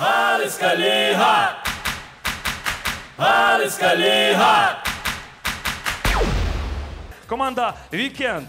Галицька ліга! Галицька ліга! Команда Вікенд.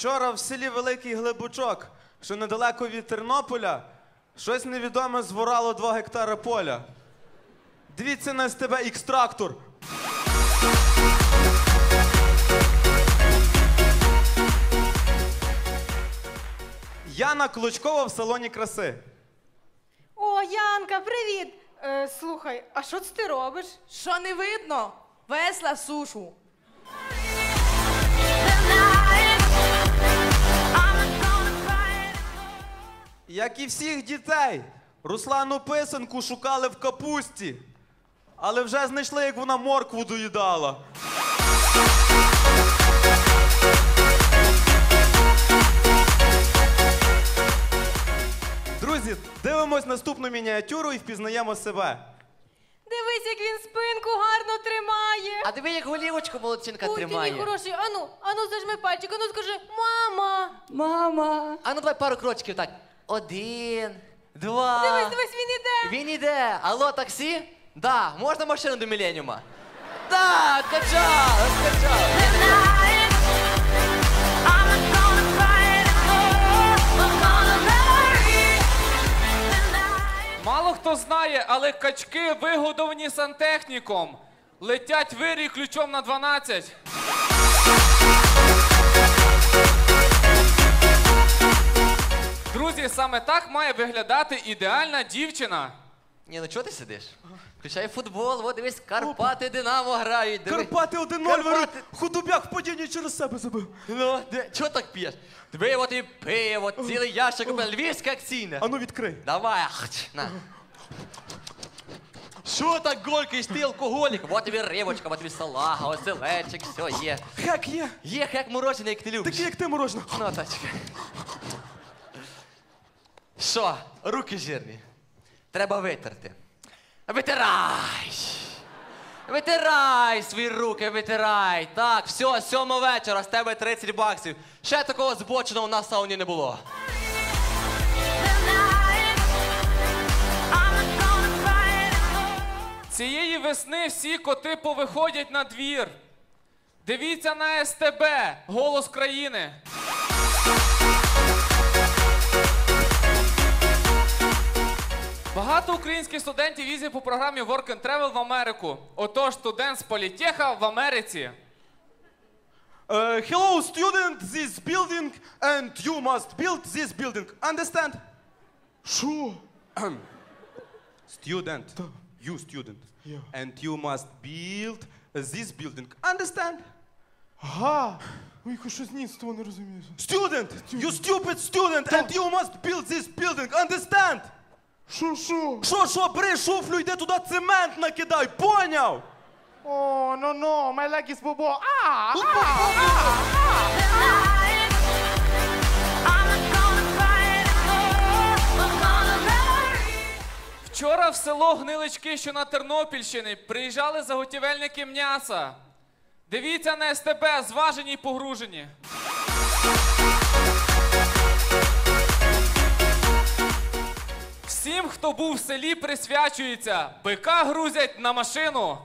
Вчора в селі Великий Глибочок, що недалеко від Тернополя, щось невідоме зворало 2 гектари поля. Дивіться на СТБ X-трактор. Яна Клочкова в салоні краси. О, Янка, привіт! Е, слухай, а що це ти робиш? Що не видно? Весла сушу. Як і всіх дітей, Руслану писанку шукали в капусті, але вже знайшли, як вона моркву доїдала. Друзі, дивимось наступну мініатюру і впізнаємо себе. Дивись, як він спинку гарно тримає. А диви, як голівочку молодчинка Ой, ти мій тримає. хороший. Ану, ану, зажми пальчик, ану скажи, мама. Мама. А ну давай пару крочків так. Один, два. Дивись, дивись, він іде. Він іде. Алло, таксі? Да, можна машину до міленіума? Да, качав, качав. Мало хто знає, але качки вигодовані сантехніком. Летять вирій ключом на 12. Саме так має виглядати ідеальна дівчина. Ні, ну чого ти сидиш? Включай футбол, от дивись, Карпати Динамо грають. Диви. Карпати 1-0 Карпати. вируть, худобяк в падінні через себе забив. Ну, де, чого так п'єш? Диви, от і пиво, цілий ящик, львівське акційне. Ану відкрий. Давай, ахч, на. Що так голькаєш ти, алкоголік? Вот тобі рибочка, вот тобі салага, оселедчик, все є. Хек є. Є хек морожений, як ти любиш. Такий, як ти мороженого. Ну, тачка. Що, руки жирні? Треба витерти. Витирай! Витирай свої руки, витирай. Так, все, сьома вечора, з тебе 30 баксів. Ще такого збоченого у нас в сауні не було. Цієї весни всі коти повиходять на двір. Дивіться на СТБ, голос країни. Багато українських студентів їздять по програмі Work and Travel в Америку. Отож, студент з політеха в Америці. Uh, hello, student, this building, and you must build this building. Understand? Що? student. You student. And you must build this building. Understand? Ага. Ой, я щось ні з того не розумію. Student! You stupid student! And you must build this building. Understand? Що, що? Що, що, бери шуфлю, йди туди цемент накидай, поняв? О, ну, ну, my leg is bobo. А, а, Вчора в село Гнилички, що на Тернопільщині, приїжджали заготівельники м'яса. Дивіться на СТБ, зважені й погружені. Всім, хто був в селі, присвячується. Бика грузять на машину.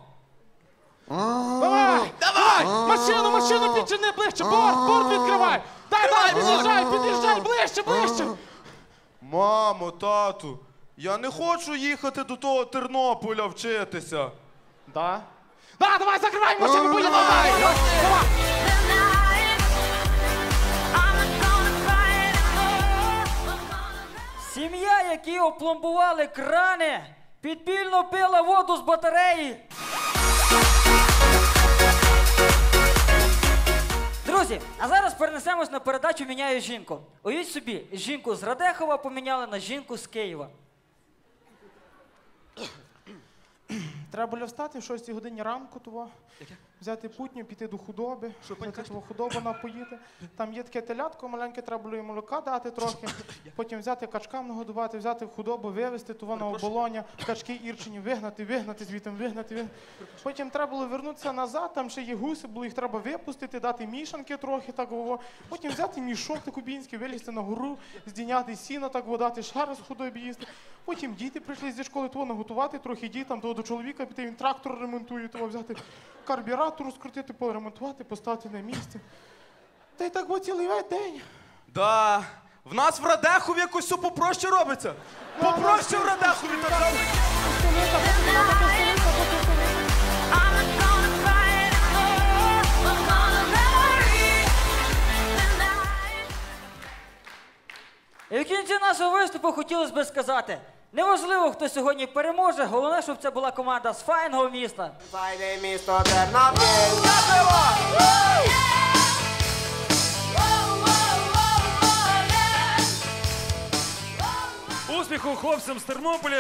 Давай! Давай! Машину, машину підчини ближче! Борт, борт відкривай! Дай, дай, під'їжджай, під'їжджай, ближче, ближче! Мамо, тату, я не хочу їхати до того Тернополя вчитися. Да? Да, давай, закривай машину, поїхали! Давай! Сім'я, які опломбували крани, підпільно пила воду з батареї. Друзі, а зараз перенесемось на передачу Міняю жінку. Уявіть собі, жінку з Радехова поміняли на жінку з Києва. Треба було встати в 6 годині ранку, того, взяти путню, піти до худоби, взяти того худобу напоїти. Там є таке телятко маленьке, треба було йому молока дати трохи, потім взяти качкам нагодувати, взяти худобу, вивезти того на оболоня, качки ірчині, вигнати, вигнати, звідти вигнати, вигнати. Потім треба було вернутися назад, там ще є гуси, було їх треба випустити, дати мішанки трохи, так вово. Потім взяти мішок кубінський, вилізти на гору, здійняти сіно, так водати, шар з худобі їсти. Потім діти прийшли зі школи, того наготувати трохи дітям, того до чоловіка піти, він трактор ремонтує, того взяти карбюратор розкрутити, поремонтувати, поставити на місце. Та й так було цілий весь день. Да. В нас в Радехові якось все попроще робиться. Попроще в Радехові, та що? І в кінці нашого виступу хотілося би сказати: неважливо, хто сьогодні переможе, головне, щоб це була команда з файного міста. Файне місто Тернопіль. Успіху хлопцям з Тернополя.